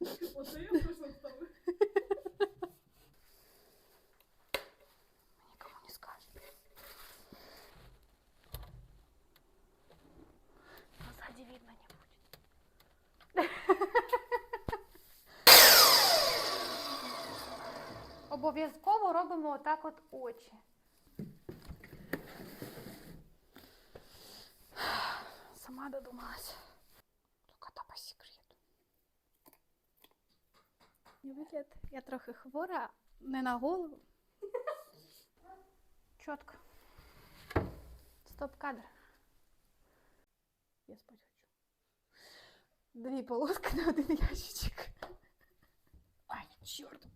Никому не скажет. Сзади видно не будет. Обов'язково робимо отак от очі. Вигляд, я трохи хвора, не на голову. Чітко. Стоп кадр. Я спать хочу. Дві полоски на один ящичок. Ай, чорт.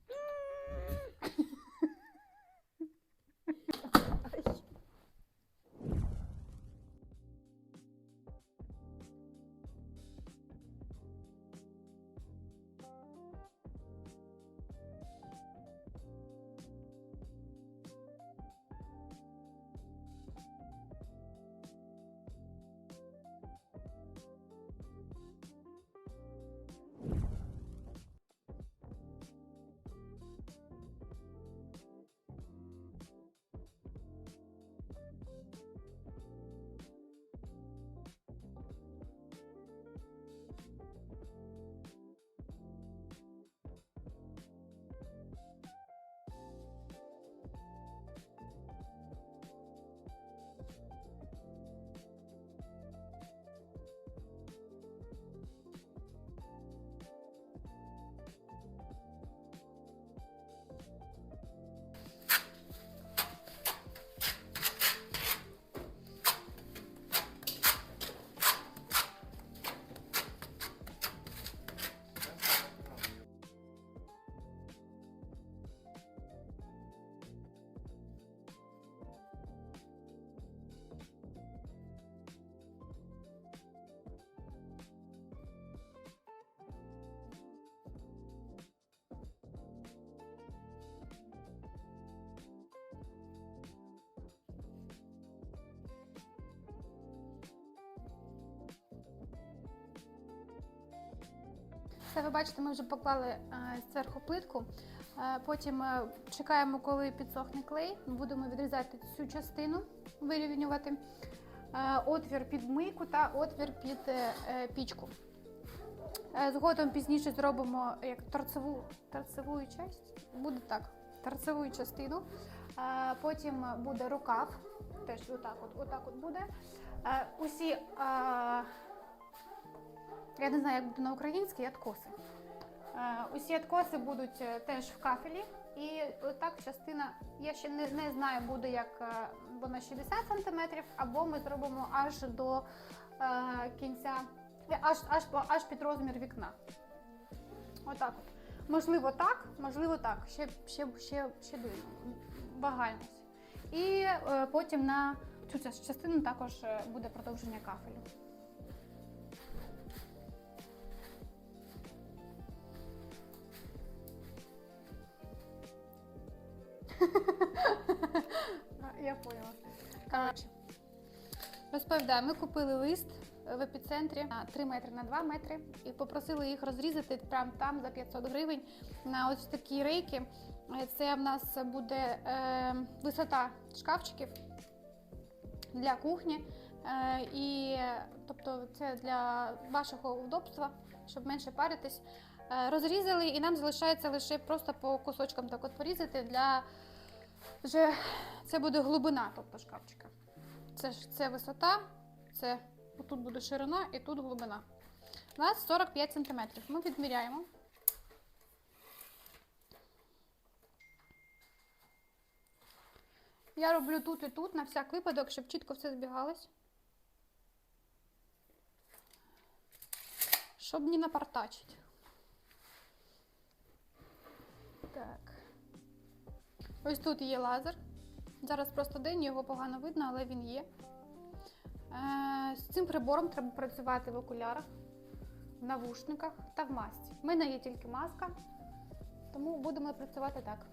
Це ви бачите, ми вже поклали е, зверху плитку. Е, потім е, чекаємо, коли підсохне клей. Будемо відрізати цю частину, вирівнювати отвір під мийку та отвір під пічку. Згодом пізніше зробимо як торцеву, торцеву часть. Буде так, торцеву частину. Потім буде рукав. Теж отак от, отак от буде. Усі. Я не знаю, як буде на українській откоси. Е, усі откоси будуть е, теж в кафелі. І отак частина, я ще не, не знаю, буде як е, вона 60 см, або ми зробимо аж до е, кінця, аж, аж, аж під розмір вікна. Отак от. Можливо, так, можливо, так. Ще, ще, ще, ще вагаємось. І е, потім на цю частину також е, буде продовження кафелю. Я поняла. Коротше, розповідаю, ми купили лист в епіцентрі на 3 метри на 2 метри і попросили їх розрізати прямо там за 500 гривень на ось такі рейки. Це в нас буде е, висота шкафчиків для кухні. Е, і тобто це для вашого удобства, щоб менше паритись. Е, розрізали, і нам залишається лише просто по кусочкам так от порізати для вже це буде глибина, тобто шкафчика. Це це висота, це тут буде ширина і тут глибина. У нас 45 см. Ми відміряємо. Я роблю тут і тут на всяк випадок, щоб чітко все збігалось. Щоб не напартачити. Так. Ось тут є лазер. Зараз просто день, його погано видно, але він є. Е, з цим прибором треба працювати в окулярах, в навушниках та в масці. В мене є тільки маска, тому будемо працювати так.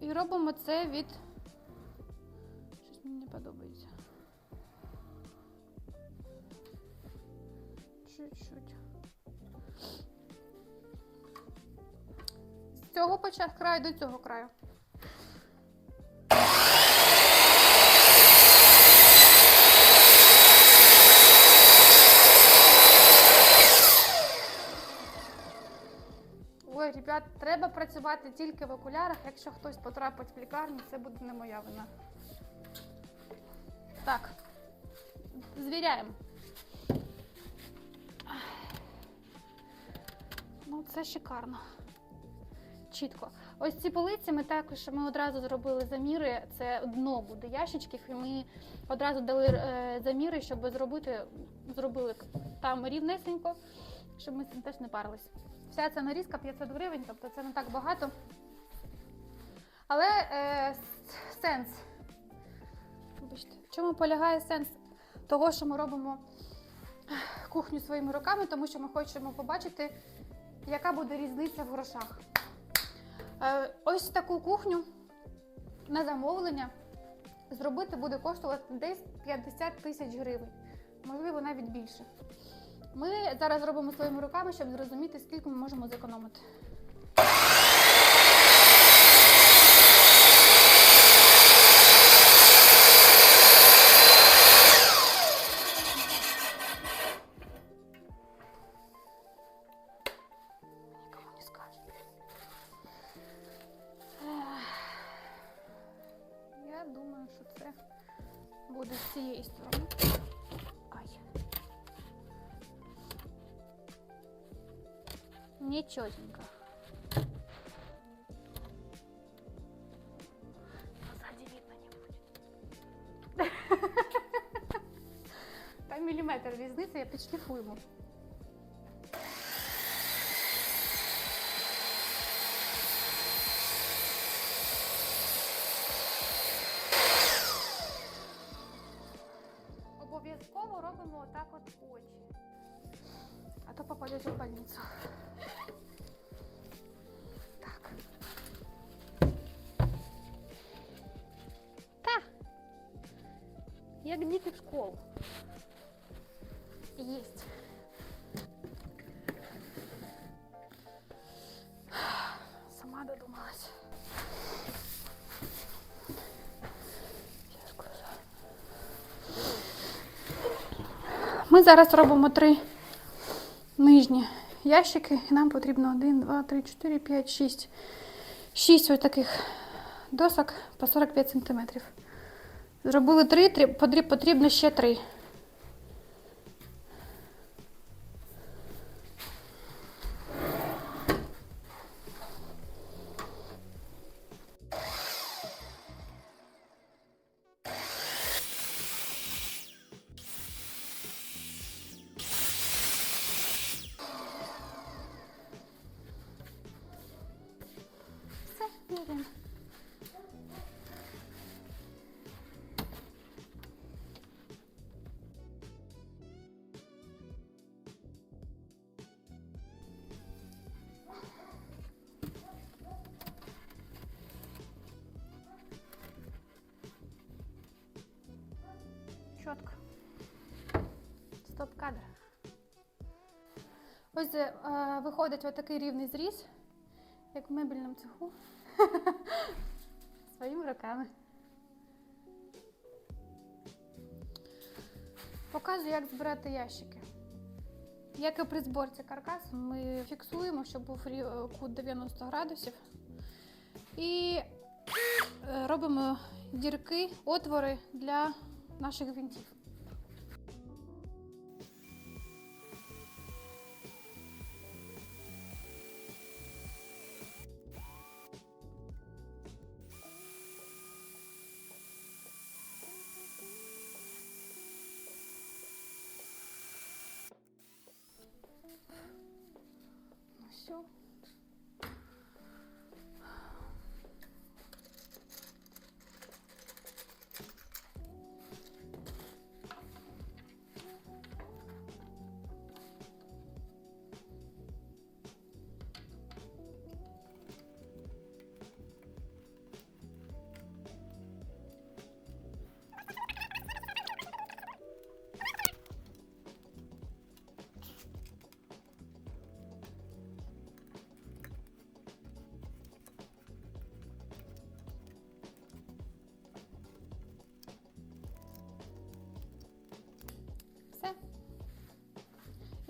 І робимо це від. Початку краю до цього краю. Ой, ребят, треба працювати тільки в окулярах. Якщо хтось потрапить в лікарню, це буде не моя вина. Так, звіряємо. Ну, це шикарно. Чітко. Ось ці полиці ми також ми одразу зробили заміри. Це дно буде ящичків, і ми одразу дали е, заміри, щоб зробити, зробили там рівнесенько, щоб ми з цим теж не парились. Вся ця нарізка 500 гривень, тобто це не так багато. Але е, сенс. В чому полягає сенс того, що ми робимо кухню своїми руками, тому що ми хочемо побачити, яка буде різниця в грошах. Е, ось таку кухню на замовлення зробити буде коштувати десь 50 тисяч гривень, можливо, навіть більше. Ми зараз робимо своїми руками, щоб зрозуміти, скільки ми можемо зекономити. Нечетенько. Но сзади видно не будет. Там міліметр різниця, я підшліфуємо. Як діти в школу. Єсть. Сама додумалась. Ми зараз робимо три нижні ящики, і нам потрібно 1, 2, 3, 4, 5, 6. 6 ось таких досок по 45 см. Зробили три, потрібно ще 3. Чітко. Стоп-кадр. Ось е, виходить отакий рівний зріз, як в мебельному цеху. Своїми руками. Показую, як збирати ящики. Як і при зборці каркасу, ми фіксуємо, щоб був е, кут 90 градусів. І е, робимо дірки, отвори для naszych więźniów.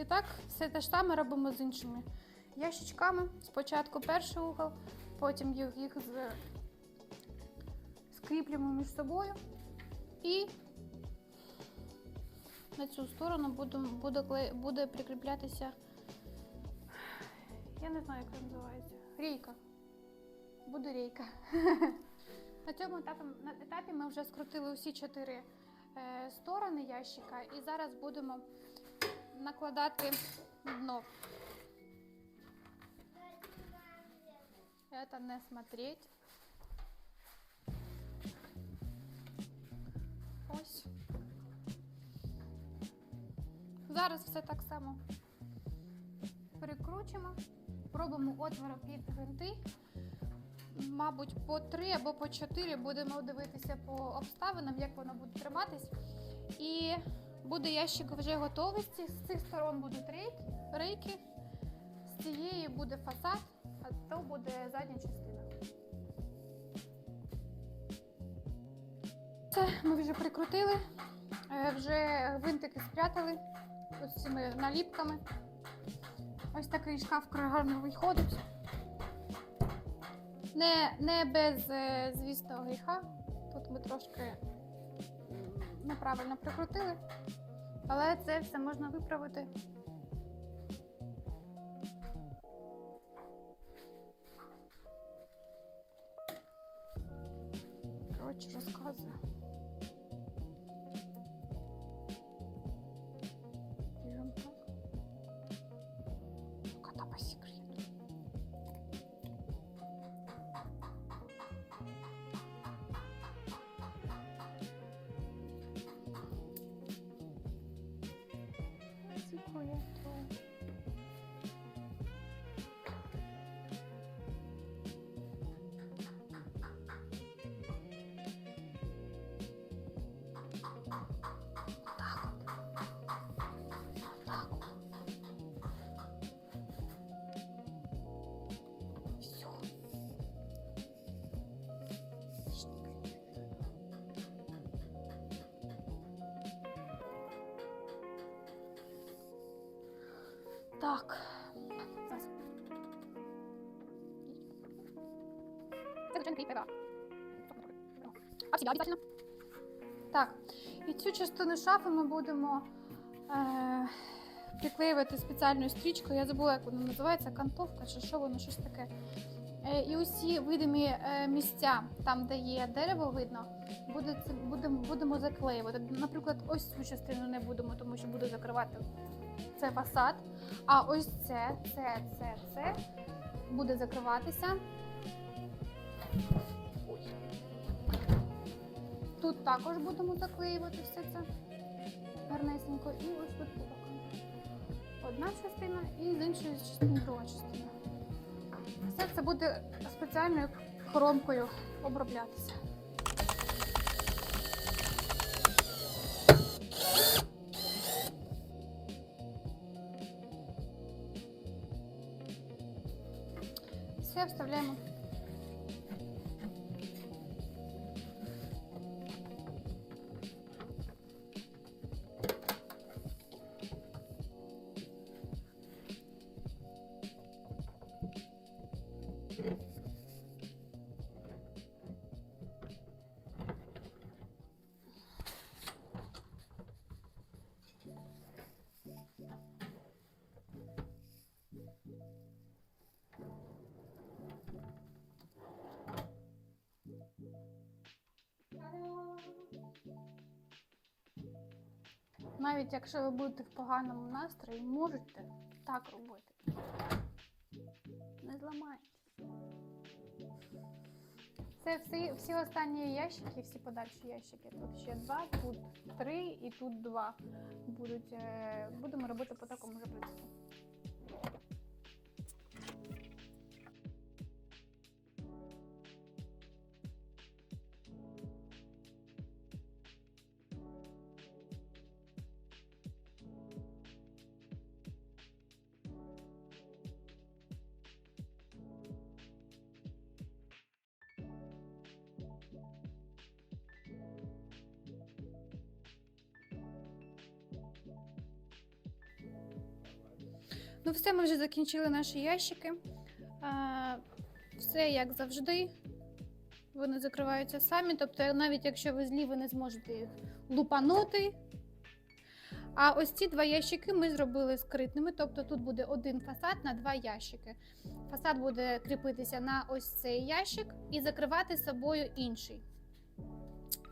І так, все те ж саме робимо з іншими ящичками. Спочатку перший угол, потім їх, їх скріплюємо між собою. І на цю сторону буде, буде, буде прикріплятися. Я не знаю, як це називається. Рейка. Буде рейка. На цьому етапі, на етапі ми вже скрутили усі чотири е, сторони ящика і зараз будемо накладати дно. Это не смотреть. Ось. Зараз все так само перекручуємо, робимо отвори під гвинти. Мабуть, по три або по чотири будемо дивитися по обставинам, як воно буде триматись. І буде ящик вже готовий. З цих, сторон будуть рейки, рейки, з цієї буде фасад, а то буде задня частина. Це ми вже прикрутили, е, вже гвинтики спрятали ось цими наліпками. Ось такий шкаф гарно виходить. Не, не без, е, звісно, гріха. Тут ми трошки неправильно прикрутили, але це все можна виправити. Коротше, розказую. Так. А всі обов'язково. Так. І цю частину шафи ми будемо е, приклеювати спеціальною стрічкою. Я забула, як вона називається, кантовка чи що воно, щось таке. Е, і усі видимі е, місця, там, де є дерево видно, буде, це, будемо, будемо заклеювати. Наприклад, ось цю частину не будемо, тому що буду закривати це фасад. А ось це, це, це, це буде закриватися. Тут також будемо заклеювати все це гарнесенько. І ось тут. Одна частина і з іншої частини друга частина. Все це буде спеціальною хромкою оброблятися. Все вставляємо. Навіть якщо ви будете в поганому настрої, можете так робити. Не зламайтеся. Це всі, всі останні ящики, всі подальші ящики. Тут ще два, тут три і тут два. Будуть, е, будемо робити по такому же принципу. Ну, все, ми вже закінчили наші ящики. А, все як завжди. Вони закриваються самі. Тобто, навіть якщо ви злі, ви не зможете їх лупанути. А ось ці два ящики ми зробили скритними. Тобто тут буде один фасад на два ящики. Фасад буде кріпитися на ось цей ящик і закривати собою інший.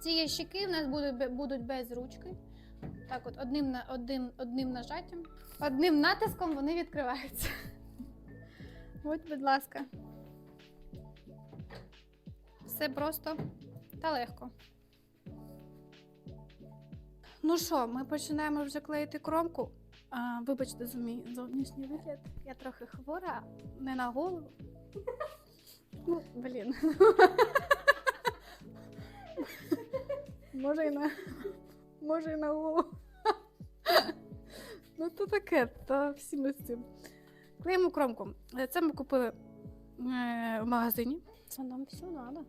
Ці ящики в нас будуть, будуть без ручки. Так, от одним, на- одним, одним нажаттям, одним натиском вони відкриваються. От, будь ласка. Все просто та легко. Ну що, ми починаємо вже клеїти кромку. А, вибачте за мій зовнішній вигляд. Я трохи хвора, не на голову. Ну, блін. Може і на. Може і на голову. Ну, то таке, то всі ми з цим. Клеїмо кромку. Це ми купили е, в магазині. Це нам все треба.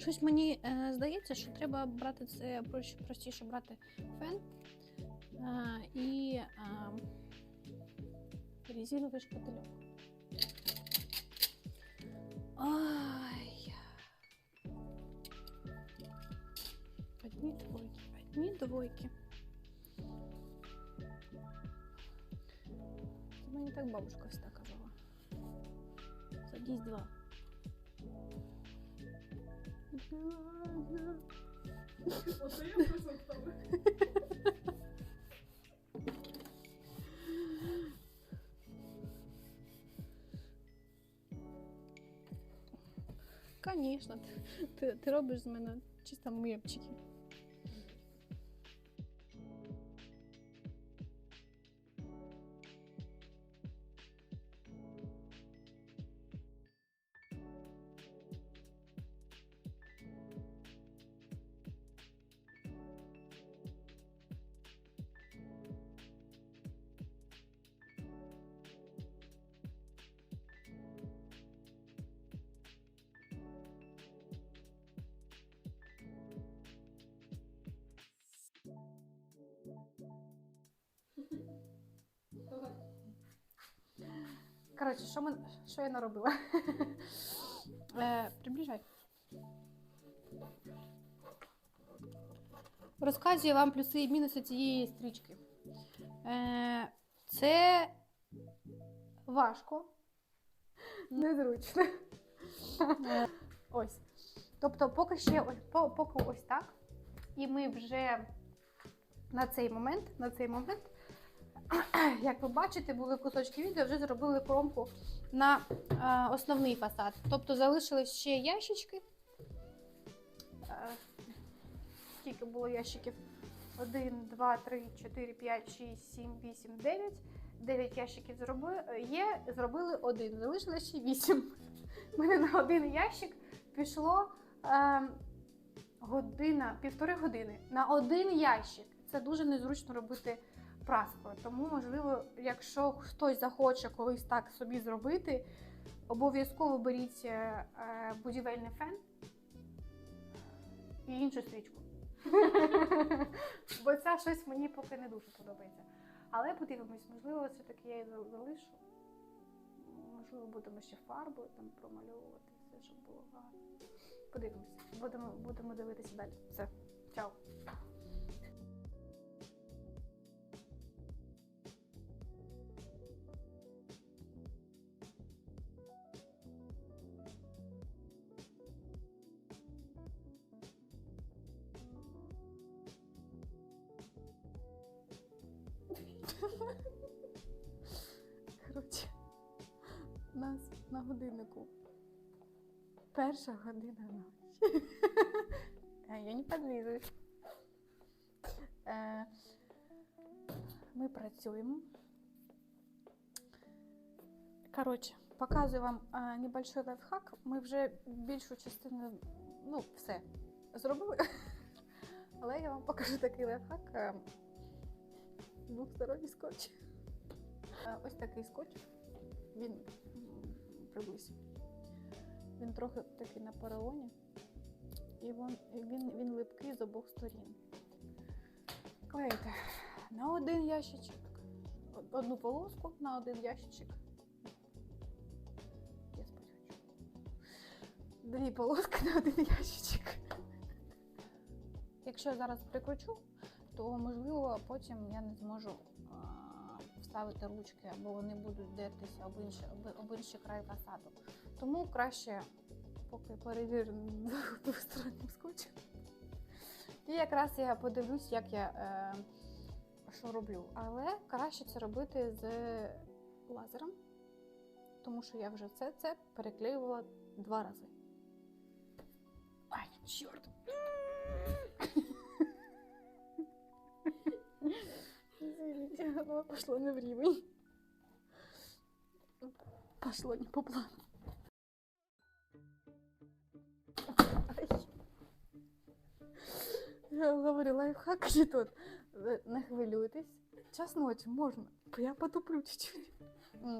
Щось мені е, здається, що треба брати це простіше брати фен е, і е, резиновий шпательок. Ай. Одні двойки, одні двойки. Це мені так бабушка всегда казала. Садись два. Конечно, ты, ты робишь з мене чисто мемчики. Що, я наробила? е, приближай. Розказую вам плюси і мінуси цієї стрічки. Е, це важко, незручно. Ось. Тобто, поки ще поки ось так. І ми вже на цей момент, на цей момент як ви бачите, були кусочки відео, вже зробили кромку на е, основний фасад. Тобто залишились ще ящички. Е, скільки було ящиків? 1, 2, 3, 4, 5, 6, 7, 8, 9. 9 ящиків зроби... є, зробили один. Залишилось ще 8. У мене на один ящик пішло е, година, півтори години. На один ящик. Це дуже незручно робити праскою. Тому, можливо, якщо хтось захоче колись так собі зробити, обов'язково беріть е, будівельний фен і іншу стрічку. Бо це щось мені поки не дуже подобається. Але подивимось, можливо, все-таки я її залишу. Можливо, будемо ще фарбою там промальовувати все, щоб було гарно. Подивимось. Будемо, будемо дивитися далі. Все, чао. На годиннику перша година ночі. Е, Я не подлизуюсь. Е, Ми працюємо. Коротше, показую вам е, небольшой лайфхак. Ми вже більшу частину, ну, все зробили. Але я вам покажу такий лайфхак. Двохсторонній скотч. Ось такий скотч. Він м. Він трохи такий на поролоні. І він, він, він липкий з обох сторін. Клеїте на один ящичок. Одну полоску на один ящичок. Я спать хочу. Дві полоски на один ящичок. Якщо я зараз прикручу, то можливо потім я не зможу вставити ручки, або вони будуть дертися об інший, об, інший край фасаду. Тому краще поки перевірю двостороннім скотчем. І якраз я подивлюсь, як я е, що роблю. Але краще це робити з лазером, тому що я вже все це переклеювала два рази. Ай, чорт! Извините, оно пошло не в рівень. Пошло не по плану. Я говорю, лайфхак не тот. Не хвилюйтесь. Час ночі можна. Я потуплю чуть-чуть.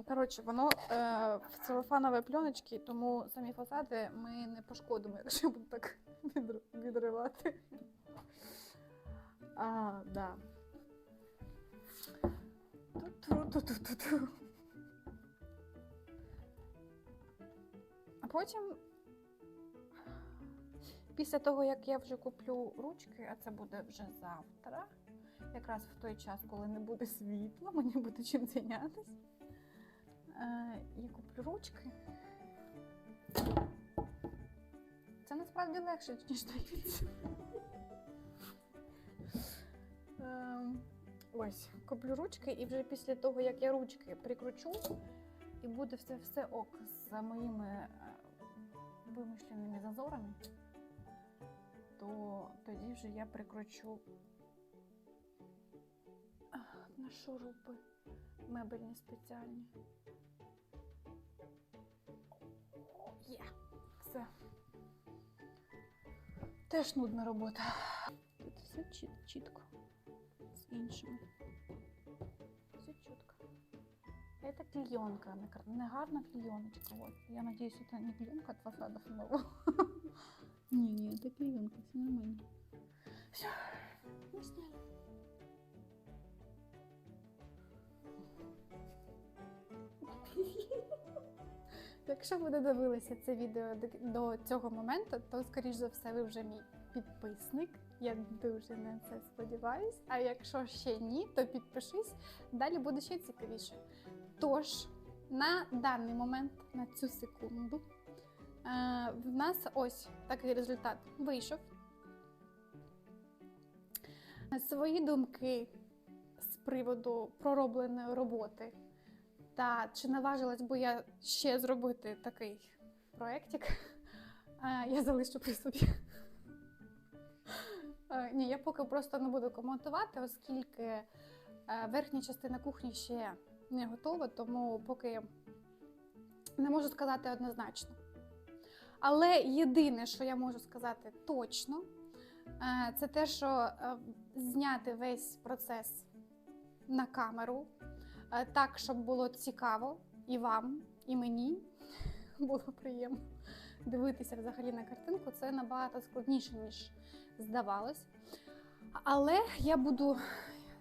Коротше, воно е, в целофановій пленочці, тому самі фасади ми не пошкодимо, якщо буду так відривати. А, да. Ту-ту-ту-ту-ту. А потім, після того, як я вже куплю ручки, а це буде вже завтра, якраз в той час, коли не буде світла, мені буде чим зайнятися. Е, я куплю ручки. Це насправді легше, ніж здається. Ось, куплю ручки, і вже після того, як я ручки прикручу, і буде все, все ок з моїми е, вимишленими зазорами, то тоді вже я прикручу на шурупи мебельні спеціальні. Є, все. Теж нудна робота. Тут все чіт- чітко іншими. Все чітко. Это клеенка, не кар- не гарна клееночка. Вот. Я надеюсь, это не клеенка от фасадов нового. Не, не, это клеенка, все нормально. Все, мы сняли. Якщо ви додивилися це відео до- до цього моменту, то скоріш за все ви вже мій підписник. Я дуже на це сподіваюсь. А якщо ще ні, то підпишись. Далі буде ще цікавіше. Тож, на даний момент, на цю секунду, е, в нас ось такий результат вийшов. Свої думки з приводу проробленої роботи. Та чи наважилась би я ще зробити такий проєктик, е, я залишу при собі. Е, Ні, я поки просто не буду коментувати, оскільки е, верхня частина кухні ще не готова, тому поки не можу сказати однозначно. Але єдине, що я можу сказати точно, е, це те, що зняти весь процес на камеру так, щоб було цікаво і вам, і мені було приємно дивитися взагалі на картинку, це набагато складніше, ніж здавалось. Але я буду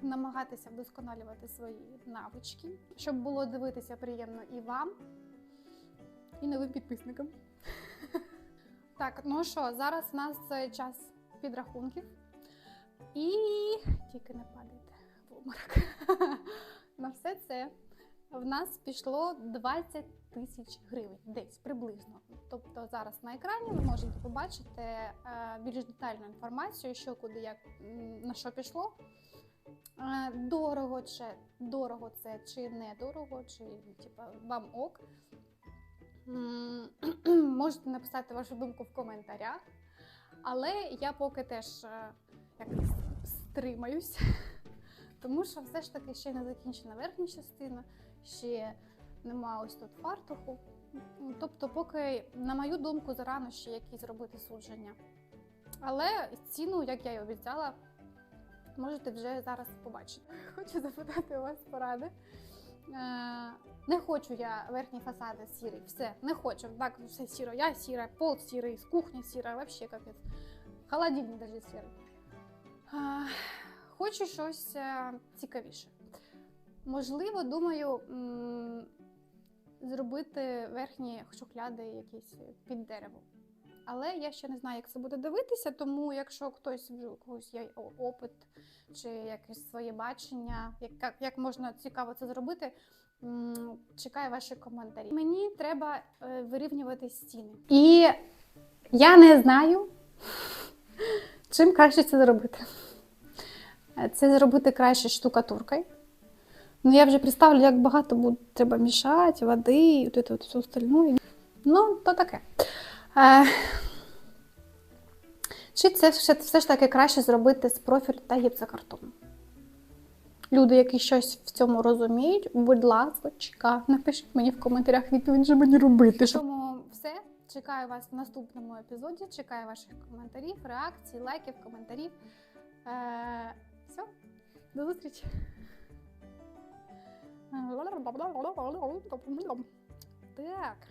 намагатися вдосконалювати свої навички, щоб було дивитися приємно і вам, і новим підписникам. Так, ну що, зараз у нас час підрахунків. І тільки не падайте в обморок. На все це в нас пішло 20 тисяч гривень, десь приблизно. Тобто зараз на екрані ви можете побачити е, більш детальну інформацію, що куди як на що пішло. Е, Дорого чи дорого це чи не дорого, чи типа вам ок. Можете написати вашу думку в коментарях. Але я поки теж е, якось стримаюсь, тому що все ж таки ще не закінчена верхня частина, ще нема ось тут фартуху. Тобто, поки, на мою думку, зарано ще якісь зробити судження. Але ціну, як я й обіцяла, можете вже зараз побачити. Хочу запитати у вас поради. Е, не хочу я верхні фасади сірий. Все, не хочу. Так, все сіро. Я сіра, пол сірий, з кухні сіра, вообще капець. Холодильник навіть сірий. Е, хочу щось е, цікавіше. Можливо, думаю, зробити верхні шухляди якісь під дерево. Але я ще не знаю, як це буде дивитися, тому якщо хтось вже когось є опит чи якесь своє бачення, як, як, можна цікаво це зробити, чекаю ваші коментарі. Мені треба е, вирівнювати стіни. І я не знаю, чим краще це зробити. Е, Це зробити краще штукатуркою. Ну, я вже представлю, як багато буде треба мішати, води і от от все остальне. Ну, то таке. Е, чи це все, все ж таки краще зробити з профіль та гіпсокартону? Люди, які щось в цьому розуміють, будь ласка, напишіть мені в коментарях відповідь, що мені робити. Тому все. Чекаю вас в наступному епізоді. Чекаю ваших коментарів, реакцій, лайків, коментарів. Е, все, до зустрічі. Так.